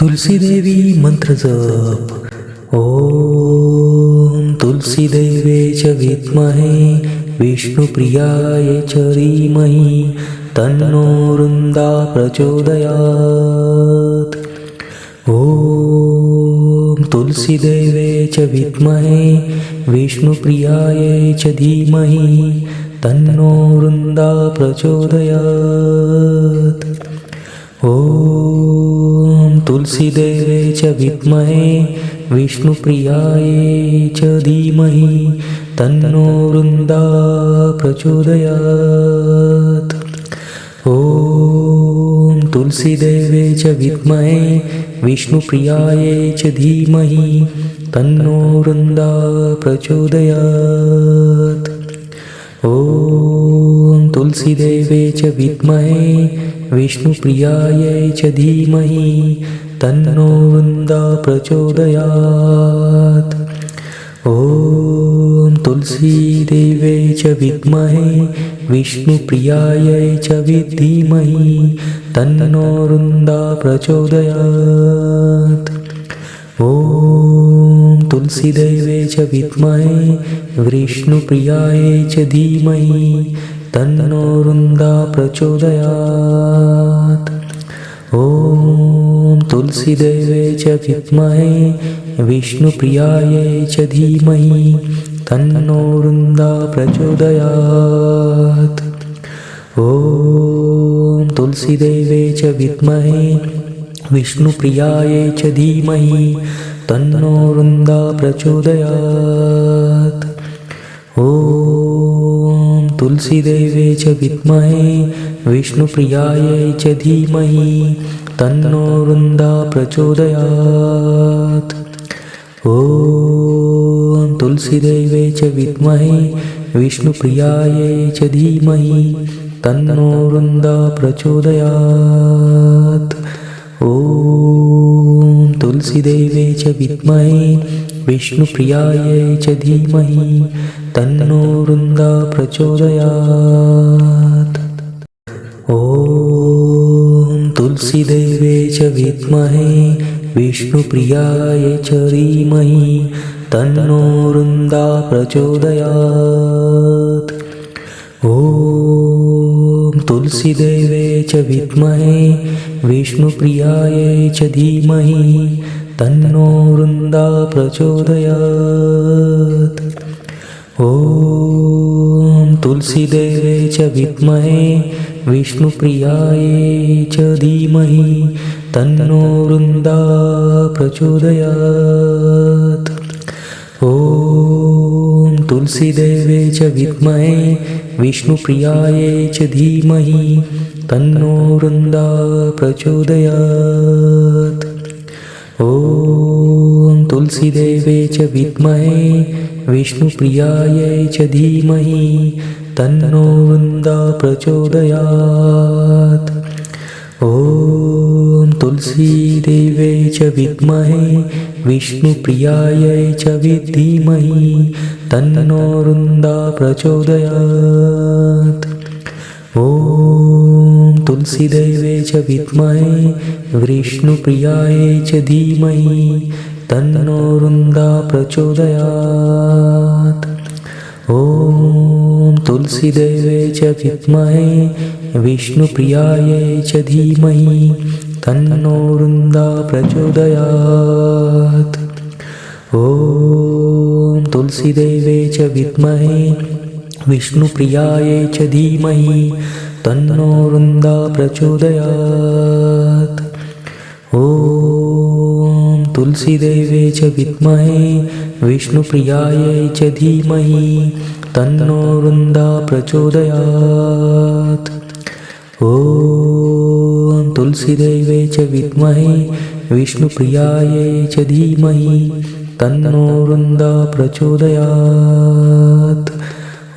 तुलसीदेवी मंत्रजप ॐ तुलसीदेवे च विद्महे विष्णुप्रियाय च धीमहि तन्नो वृन्दा प्रचोदयात्। ॐ तुलसीदेवे च विद्महे विष्णुप्रियाय च धीमहि तन्नो वृन्दा प्रचोदयात्। ॐ तुलसीदेवे च विद्महे विष्णुप्रियाय च धीमहि तन्नो वृन्दा प्रचोदयात्। ॐ तुलसीदेवे च विद्महे विष्णुप्रियाय च धीमहि तन्नो वृन्दा प्रचोदयात्। ॐ तुलसीदेवे च विद्महे विष्णुप्रियाय च धीमहि तन्नो वृन्दा प्रचोदयात्। ॐ तुलसीदेवे च विद्महे विष्णुप्रियाय च धीमहि तन्नो वृन्दा प्रचोदयात्। ॐ तुलसीदेवे च विद्महे विष्णुप्रियाय च धीमहि तन्नो वृन्दा प्रचोदयात् ॐ तुलसीदेवे च विद्महे विष्णुप्रियाय च धीमहि तन्नो वृन्दा प्रचोदयात् ॐ तुलसीदेवे च विद्महे विष्णुप्रियाय च धीमहि तन्नो वृन्दा प्रचोदयात् ॐ तुलसीदेवे च विद्महे विष्णुप्रियाय च धीमहि तन्नो वृन्दा प्रचोदयात्। ॐ तुलसीदेवे च विद्महे विष्णुप्रियाय च धीमहि तन्नो वृन्दा प्रचोदयात्। ॐ तुलसीदेवे च विद्महे विष्णुप्रियाय च धीमहि तन्नो वृन्दा प्रचोदयात्। ॐ तुलसीदेवे च विद्महे विष्णुप्रियाय च धीमहि तन्नो वृन्दा प्रचोदयात्। ॐ तुलसीदेवे च विद्महे विष्णुप्रियाय च धीमहि तन्नो वृन्दा प्रचोदयात् ॐ तुलसीदेवे च विद्महे विष्णुप्रियाय च धीमहि तन्नो वृन्दा प्रचोदयात् ॐ तुलसीदेवे च विद्महे विष्णुप्रियाय च धीमहि तन्नो वृन्दा प्रचोदयात् ॐ तुलसीदेवे च विद्महे विष्णुप्रियाय च धीमहि तन्नो वृन्दा प्रचोदयात्। ॐ तुलसीदेवे च विद्महे विष्णुप्रियाय च धीमहि तन्नो वृन्दा प्रचोदयात् ॐ तुलसीदेवे च विद्महे विष्णुप्रियाय च धीमहि तन्नो वृन्दा प्रचोदयात्। ॐ तुलसीदेवे च विद्महे विष्णुप्रियाय च धीमहि तन्नो वृन्दा प्रचोदयात्। ॐ तुलसीदेवे च विद्महे विष्णुप्रियाय च धीमहि तन्नो वृन्दा प्रचोदयात्। ॐ तुलसीदेवे च विद्महे विष्णुप्रियाय च धीमहि तन्नो वृन्दा प्रचोदयात्। ॐ तुलसीदेवे च विद्महे विष्णुप्रियाय च धीमहि तन्नो वृन्दा प्रचोदयात्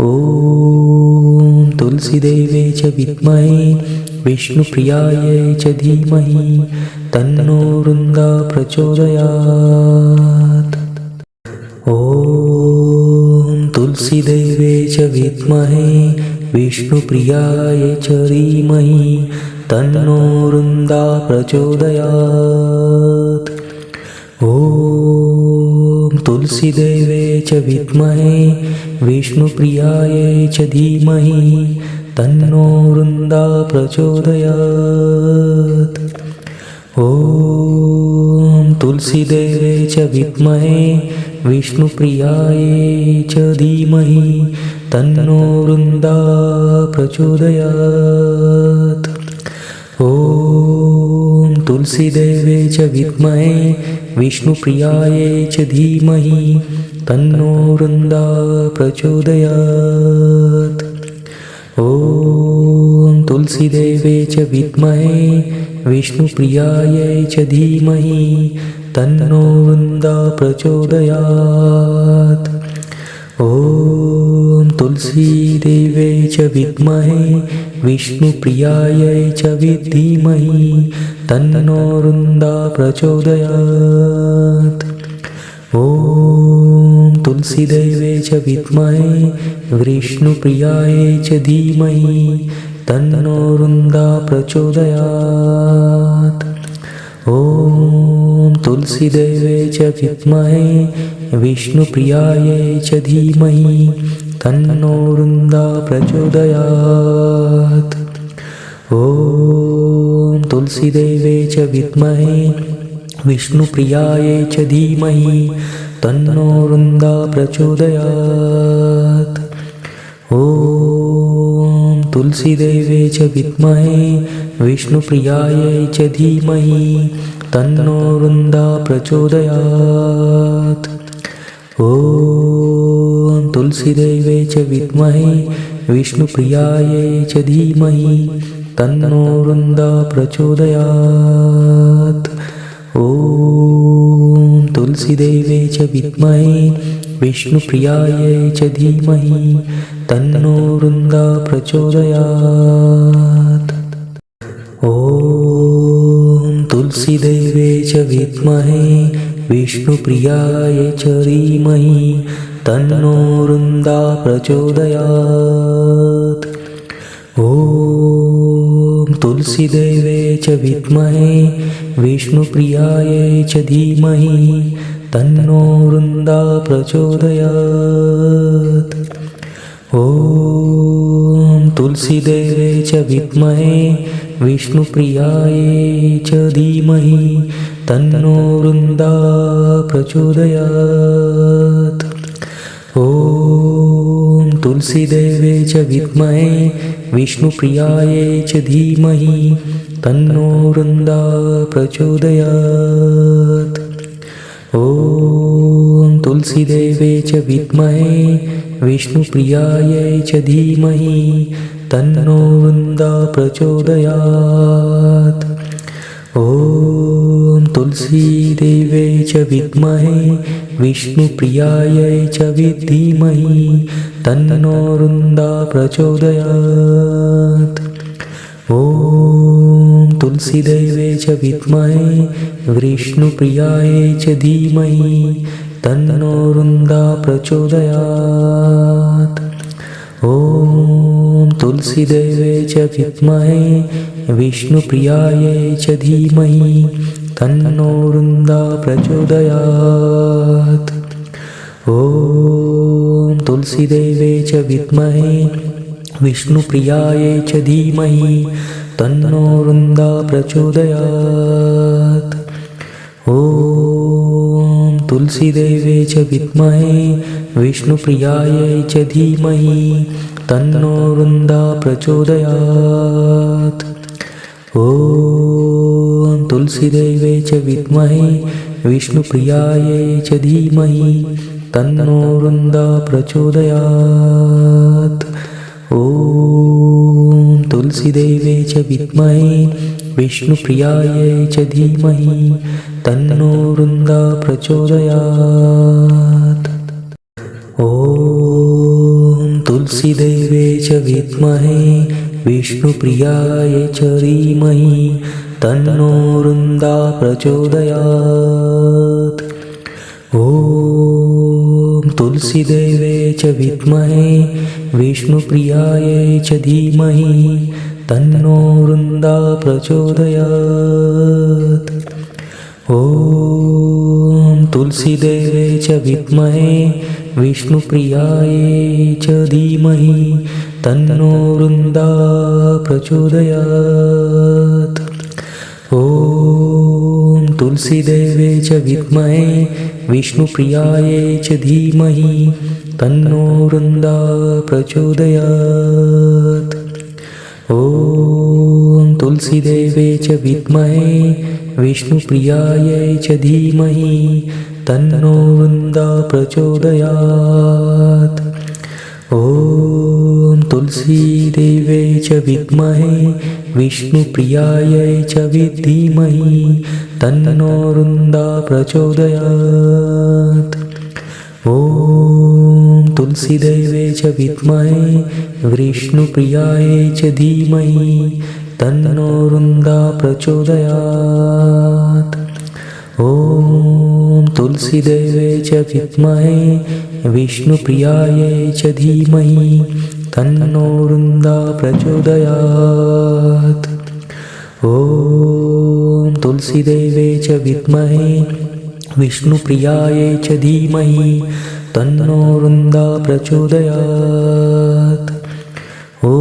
ॐ तुलसीदेवे च विद्महे विष्णुप्रियाय च धीमहि तन्नो वृन्दा प्रचोदयात्। ॐ तुलसीदेवे च विद्महे विष्णुप्रियाय च धीमहि तन्नो वृन्दा प्रचोदयात्। ॐ तुलसीदेवे च विद्महे विष्णुप्रियायै च धीमहि तन्नो वृन्दा प्रचोदयात्। ॐ तुलसीदेवे च विद्महे विष्णुप्रियायै च धीमहि तन्नो वृन्दा प्रचोदयात् तुलसीदेवे च विद्महे विष्णुप्रियायै च धीमहि तन्नो वृन्दा प्रचोदयात्। ॐ तुलसीदेवे च विद्महे विष्णुप्रियायै च धीमहि तन्नो वृन्दा प्रचोदयात्। ॐ तुलसीदेवे च विद्महे विष्णुप्रियायै च विद्धीमहि तन्नो वृन्दा प्रचोदयात् ॐ तुलसीदेवे च विद्महे विष्णुप्रियायै च धीमहि तन्नो वृन्दा प्रचोदयात् ॐ तुलसीदेवे च विद्महे विष्णुप्रियायै च धीमहि तन्नो वृन्दा प्रचोदयात् ॐ तुलसीदेवे च विद्महे विष्णुप्रियायै च धीमहि तन्नो वृन्दा प्रचोदयात्। ॐ तुलसीदेवे च विद्महे विष्णुप्रियायै च धीमहि तन्नो वृन्दा प्रचोदयात्। ॐ तुलसीदेवे च विद्महे विष्णुप्रियायै च धीमहि तन्नो वृन्दा प्रचोदयात्। ॐ तुलसीदेवे च विद्महे विष्णुप्रियायै च धीमहि तन्नो वृन्दा प्रचोदयात्। ॐ तुलसीदेवे च विद्महे विष्णुप्रियायै च धीमहि तन्नो वृन्दा प्रचोदयात्। ॐ तुलसीदेवे च विद्महे विष्णुप्रियायै च धीमहि तन्नो वृन्दा प्रचोदयात्। ॐ तुलसीदेवे च विद्महे विष्णुप्रियायै च धीमहि तन्नो वृन्दा प्रचोदयात्। ॐ तुलसीदेवे च विद्महे विष्णुप्रियायै च धीमहि तन्नो वृन्दा प्रचोदयात्। ॐ तुलसीदेवे च विद्महे विष्णुप्रियायै च धीमहि तन्नो वृन्दा प्रचोदयात्। ॐ तुलसीदेवे च विद्महे विष्णुप्रियायै च धीमहि तन्नो वृन्दा प्रचोदयात् ॐ तुलसीदेवे च विद्महे विष्णुप्रियायै च धीमहि तन्नो वृन्दा प्रचोदयात् ॐ तुलसीदेवे च विद्महे विष्णुप्रियायै च धीमहि तन्नो वृन्दा प्रचोदयात् ॐ तुलसीदेवे च विद्महे विष्णुप्रियायै च धीमहि तन्नो वृन्दा प्रचोदयात्। ॐ तुलसीदेवे च विद्महे विष्णुप्रियायै च धीमहि तन्नो वृन्दा प्रचोदयात्। ॐ तुलसीदेवे च विद्महे विष्णुप्रियायै च धीमहि तन्नो वृन्दा प्रचोदयात्। ॐ तुलसीदेवे च विद्महे विष्णुप्रियायै च धीमहि तन्नो वृन्दा प्रचोदयात्। ॐ तुलसीदेवे च विद्महे विष्णुप्रियायै च धीमहि तन्नो वृन्दा प्रचोदयात्। ॐ तुलसीदेवे च विद्महे विष्णुप्रियायै च धीमहि तन्नो वृन्दा प्रचोदयात्। ॐ तुलसीदेवे च विद्महे विष्णुप्रियायै च धीमहि तन्नो वृन्दा प्रचोदयात् तुलसीदेवे च विद्महे विष्णुप्रियायै च धीमहि तन्नो वृन्दा प्रचोदयात्। ॐ तुलसीदेवे च विद्महे विष्णुप्रियायै च धीमहि तन्नो वृन्दा प्रचोदयात्। ॐ तुलसीदेवे च विद्महे विष्णुप्रियायै च धीमहि तन्नो वृन्दा प्रचोदयात्। ॐ तुलसीदेवे च विद्महे विष्णुप्रियायै च धीमहि तन्नो वृन्दा प्रचोदयात्। ॐ तुलसीदेवे च विद्महे विष्णुप्रियायै च धीमहि तन्नो वृन्दा प्रचोदयात् ॐ तुलसीदेवे च विद्महे विष्णुप्रियायै च धीमहि तन्नो वृन्दा प्रचोदयात् ॐ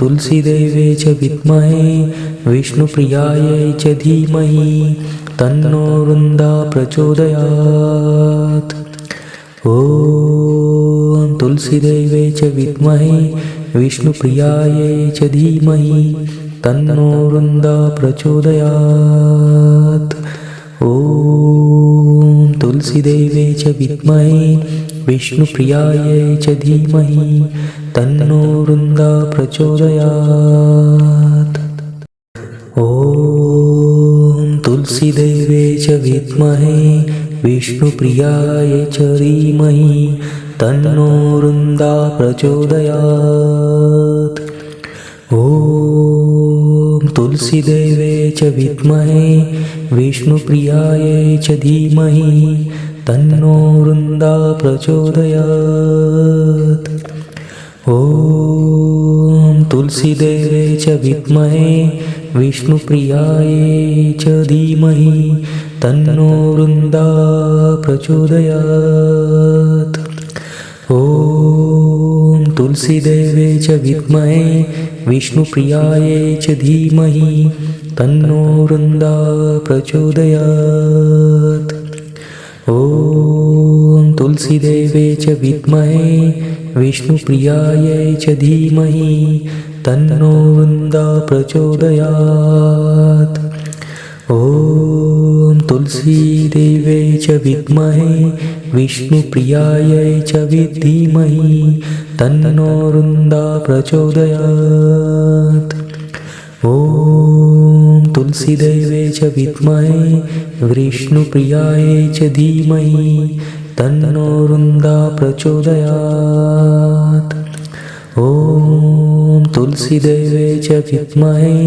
तुलसीदेवे च विद्महे विष्णुप्रियायै च धीमहि तन्नो वृन्दा प्रचोदयात् ॐ तुलसीदेवे च विद्महे विष्णुप्रियायै च धीमहि तन्नो वृन्दा प्रचोदयात्। ॐ तुलसीदेवे च विद्महे विष्णुप्रियायै च धीमहि तन्नो वृन्दा प्रचोदयात्। ॐ तुलसीदेवे च विद्महे विष्णुप्रियाय च धीमहि तन्नो वृन्दा प्रचोदयात्। ॐ तुलसीदेवे च विद्महे विष्णुप्रियायै च धीमहि तन्नो वृन्दा प्रचोदयात्। ॐ तुलसीदेवे च विद्महे विष्णुप्रियायै च धीमहि तन्नो वृन्दा प्रचोदयात् ॐ तुलसीदेवे च विद्महे विष्णुप्रियायै च धीमहि तन्नो वृन्दा प्रचोदयात्। ॐ तुलसीदेवे च विद्महे विष्णुप्रियायै च धीमहि तन्नो वृन्दा प्रचोदयात्। ॐ तुलसीदेवे च विद्महे विष्णुप्रियायै च धीमहि तन्नो वृन्दा प्रचोदयात्। ॐ तुलसीदेवे च विद्महे विष्णुप्रियायै च धीमहि तन्नो वृन्दा प्रचोदयात्। ॐ तुलसीदेवे च विद्महे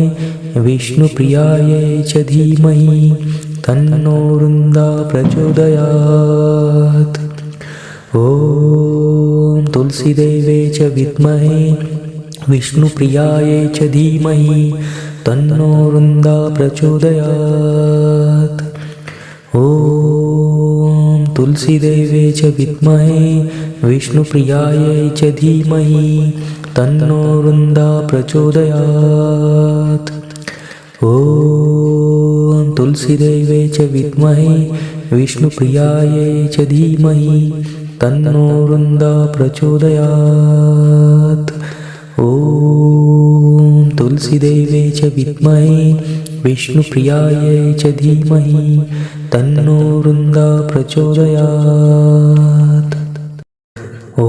विष्णुप्रियायै च धीमहि तन्नो वृन्दा प्रचोदयात् ॐ तुलसीदेवे च विद्महे विष्णुप्रियायै च धीमहि तन्नो वृन्दा प्रचोदयात् ॐ तुलसीदेवे च विद्महे विष्णुप्रियायै च धीमहि तन्नो वृन्दा प्रचोदयात् ॐ तुलसीदेवे च विद्महे विष्णुप्रियायै च धीमहि तन्नो वृन्दा प्रचोदयात्। ॐ तुलसीदेवे च विद्महे विष्णुप्रियायै च धीमहि तन्नो वृन्दा प्रचोदयात्। ॐ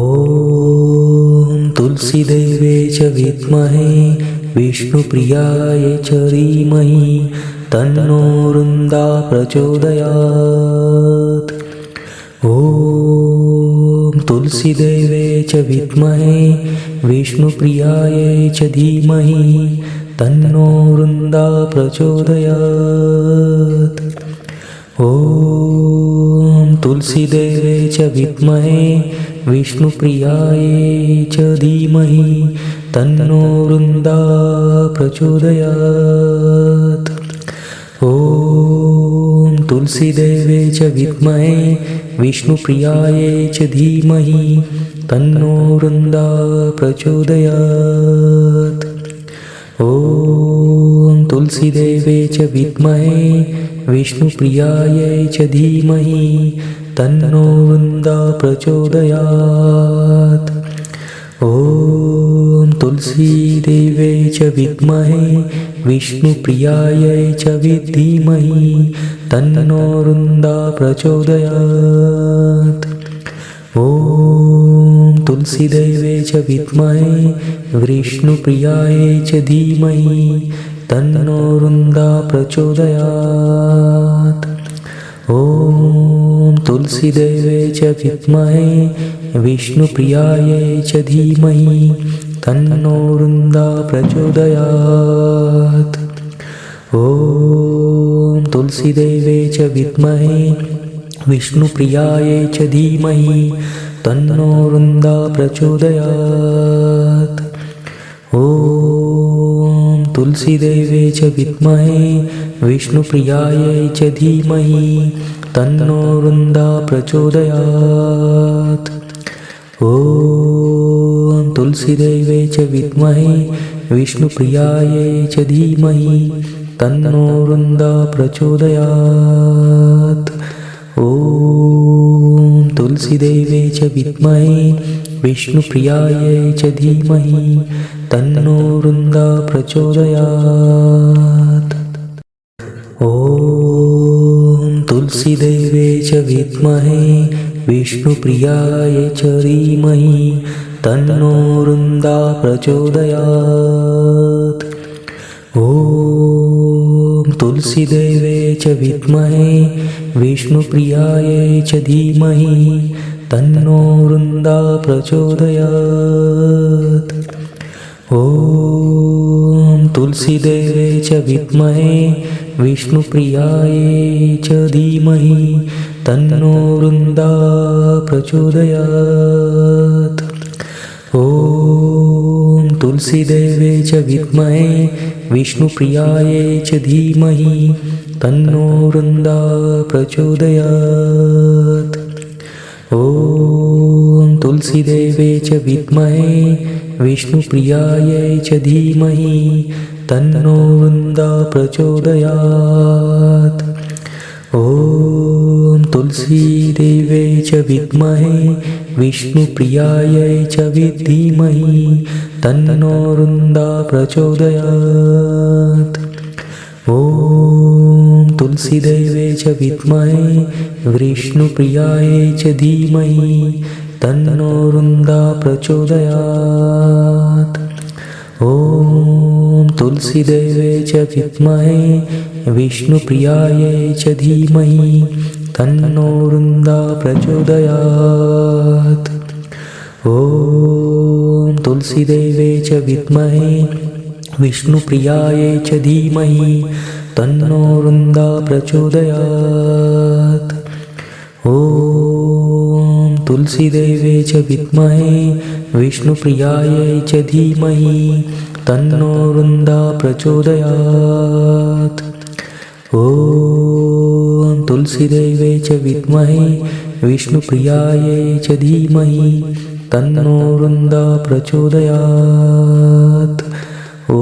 तुलसीदेवे च विद्महे विष्णुप्रियाय च धीमहि तन्नो वृन्दा प्रचोदयात्। ॐ तुलसीदेवे च विद्महे विष्णुप्रियायै च धीमहि तन्नो वृन्दा प्रचोदयात्। ॐ तुलसीदेवे च विद्महे विष्णुप्रियायै च धीमहि तन्नो वृन्दा प्रचोदयात् तुलसीदेवे च विद्महे विष्णुप्रियायै च धीमहि तन्नो वृन्दा प्रचोदयात्। ॐ तुलसीदेवे च विद्महे विष्णुप्रियायै च धीमहि तन्नो वृन्दा प्रचोदयात्। ॐ तुलसीदेवे च विद्महे विष्णुप्रियायै च विद्धीमहि तन्नो वृन्दा प्रचोदयात् ॐ तुलसीदेवे च विद्महे विष्णुप्रियायै च धीमहि तन्नो वृन्दा प्रचोदयात् ॐ तुलसीदेवे च विद्महे विष्णुप्रियायै च धीमहि तन्नो वृन्दा प्रचोदयात् ॐ तुलसीदेवे च विद्महे विष्णुप्रियायै च धीमहि तन्नो वृन्दा प्रचोदयात्। ॐ तुलसीदेवे च विद्महे विष्णुप्रियायै च धीमहि तन्नो वृन्दा प्रचोदयात्। ॐ तुलसीदेवे च विद्महे विष्णुप्रियायै च धीमहि तन्नो वृन्दा प्रचोदयात्। ॐ तुलसीदेवे च विद्महे विष्णुप्रियायै च धीमहि तन्नो वृन्दा प्रचोदयात्। ॐ तुलसीदेवे च विद्महे विष्णुप्रियाय च धीमहि तन्नो वृन्दा प्रचोदयात् ॐ तुलसीदेवे च विद्महे विष्णुप्रियायै च धीमहि तन्नो वृन्दा प्रचोदयात्। ॐ तुलसीदेवे च विद्महे विष्णुप्रियायै च धीमहि तन्नो वृन्दा प्रचोदयात्। ॐ तुलसीदेवे च विद्महे विष्णुप्रियायै च धीमहि तन्नो वृन्दा प्रचोदयात्। ॐ तुलसीदेवे च विद्महे विष्णुप्रियायै च धीमहि तन्नो वृन्दा प्रचोदयात्। ॐ तुलसीदेवे च विद्महे विष्णुप्रियायै च धीमहि तन्नो वृन्दा प्रचोदयात् ॐ तुलसीदेवे च विद्महे विष्णुप्रियायै च धीमहि तन्नो वृन्दा प्रचोदयात् ॐ तुलसीदेवे च विद्महे विष्णुप्रियायै च धीमहि तन्नो वृन्दा प्रचोदयात् ॐ तुलसीदेवे च विद्महे विष्णुप्रियायै च धीमहि तन्नो वृन्दा प्रचोदयात् ॐ तुलसीदेवे च विद्महे विष्णुप्रियायै च धीमहि तन्नो वृन्दा प्रचोदयात् ॐ तुलसीदेवे च विद्महे विष्णुप्रियायै च धीमहि तन्नो वृन्दा प्रचोदयात्। ॐ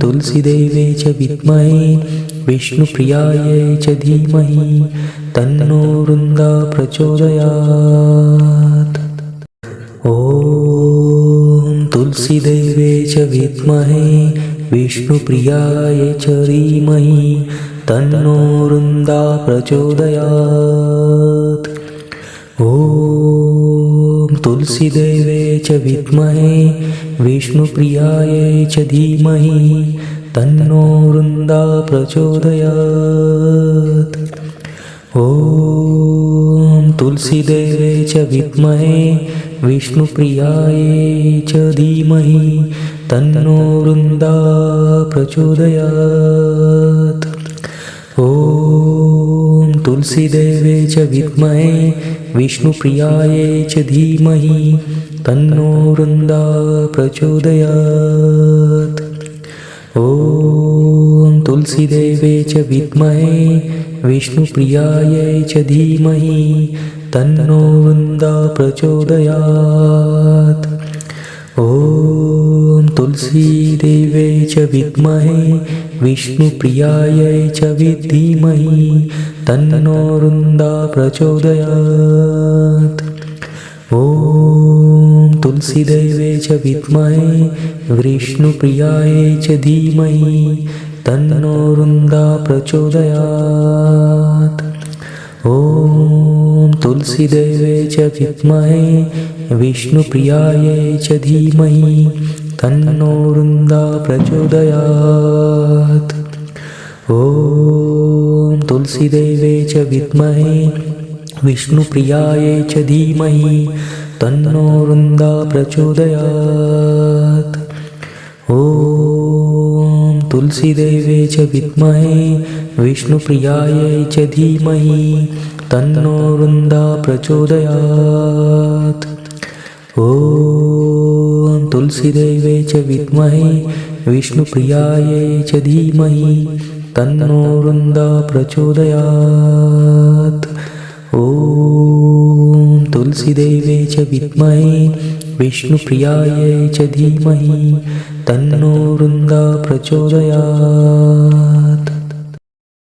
तुलसीदेवे च विद्महे विष्णुप्रियायै च धीमहि तन्नो वृन्दा प्रचोदयात्। ॐ तुलसीदेवे च विद्महे विष्णुप्रियाय च धीमहि तन्नो वृन्दा प्रचोदयात्। ॐ तुलसीदेवे च विद्महे विष्णुप्रियायै च धीमहि तन्नो वृन्दा प्रचोदयात्। ॐ तुलसीदेवे च विद्महे विष्णुप्रियायै च धीमहि तन्नो वृन्दा प्रचोदयात् तुलसीदेवे च विद्महे विष्णुप्रियायै च धीमहि तन्नो वृन्दा प्रचोदयात्। ॐ तुलसीदेवे च विद्महे विष्णुप्रियायै च धीमहि तन्नो वृन्दा प्रचोदयात्। ॐ तुलसीदेवे च विद्महे विष्णुप्रियायै च धीमहि तन्नो वृन्दा प्रचोदयात् ॐ तुलसीदेवे च विद्महे विष्णुप्रियायै च धीमहि तन्नो वृन्दा प्रचोदयात् ॐ तुलसीदेवे च विद्महे विष्णुप्रियायै च धीमहि तन्नो वृन्दा प्रचोदयात् ॐ तुलसीदेवे च विद्महे विष्णुप्रियायै च धीमहि तन्नो वृन्दा प्रचोदयात्। ॐ तुलसीदेवे च विद्महे विष्णुप्रियायै च धीमहि तन्नो वृन्दा प्रचोदयात्। ॐ तुलसीदेवे च विद्महे विष्णुप्रियायै च धीमहि तन्नो वृन्दा प्रचोदयात्। ॐ तुलसीदेवे च विद्महे विष्णुप्रियायै च धीमहि तन्नो वृन्दा प्रचोदयात्